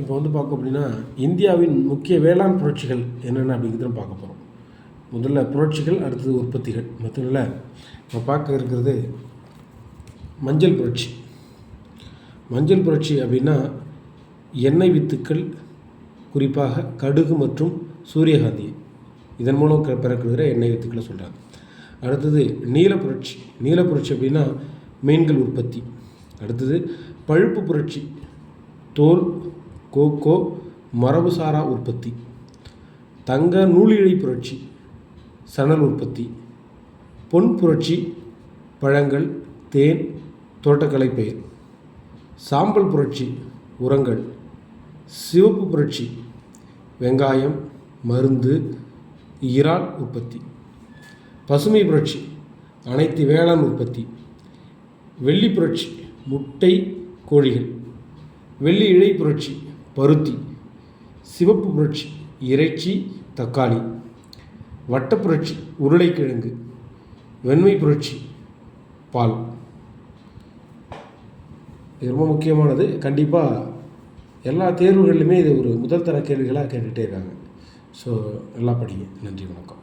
இப்போ வந்து பார்க்க அப்படின்னா இந்தியாவின் முக்கிய வேளாண் புரட்சிகள் என்னென்ன அப்படிங்கிறத பார்க்க போகிறோம் முதல்ல புரட்சிகள் அடுத்தது உற்பத்திகள். மற்றதில் நம்ம பார்க்க இருக்கிறது மஞ்சள் புரட்சி. மஞ்சள் புரட்சி அப்படின்னா எண்ணெய் வித்துக்கள் குறிப்பாக கடுகு மற்றும் சூரியகாந்தி. இதன் மூலம் க- எண்ணெய் வித்துக்களை சொல்கிறாங்க அடுத்தது நீல புரட்சி. நீல புரட்சி அப்படின்னா மீன்கள் உற்பத்தி. அடுத்தது பழுப்பு புரட்சி. தோல் கோகோ மரபுசாரா உற்பத்தி. தங்க நூலிழை புரட்சி சணல் உற்பத்தி. பொன் புரட்சி பழங்கள் தேன் தோட்டக்கலை பயிர். சாம்பல் புரட்சி உரங்கள். சிவப்பு புரட்சி வெங்காயம் மருந்து இறால் உற்பத்தி. பசுமை புரட்சி அனைத்து வேளாண் உற்பத்தி. வெள்ளி புரட்சி முட்டை கோழிகள். வெள்ளி இழை புரட்சி பருத்தி சிவப்பு புரட்சி இறைச்சி தக்காளி வட்ட புரட்சி உருளைக்கிழங்கு வெண்மை புரட்சி பால். இது ரொம்ப முக்கியமானது. கண்டிப்பாக எல்லா தேர்வுகள்லையுமே இது ஒரு முதல் தர கேள்விகளாக கேட்டுகிட்டே இருக்காங்க. ஸோ நல்லா படிங்க. நன்றி வணக்கம்.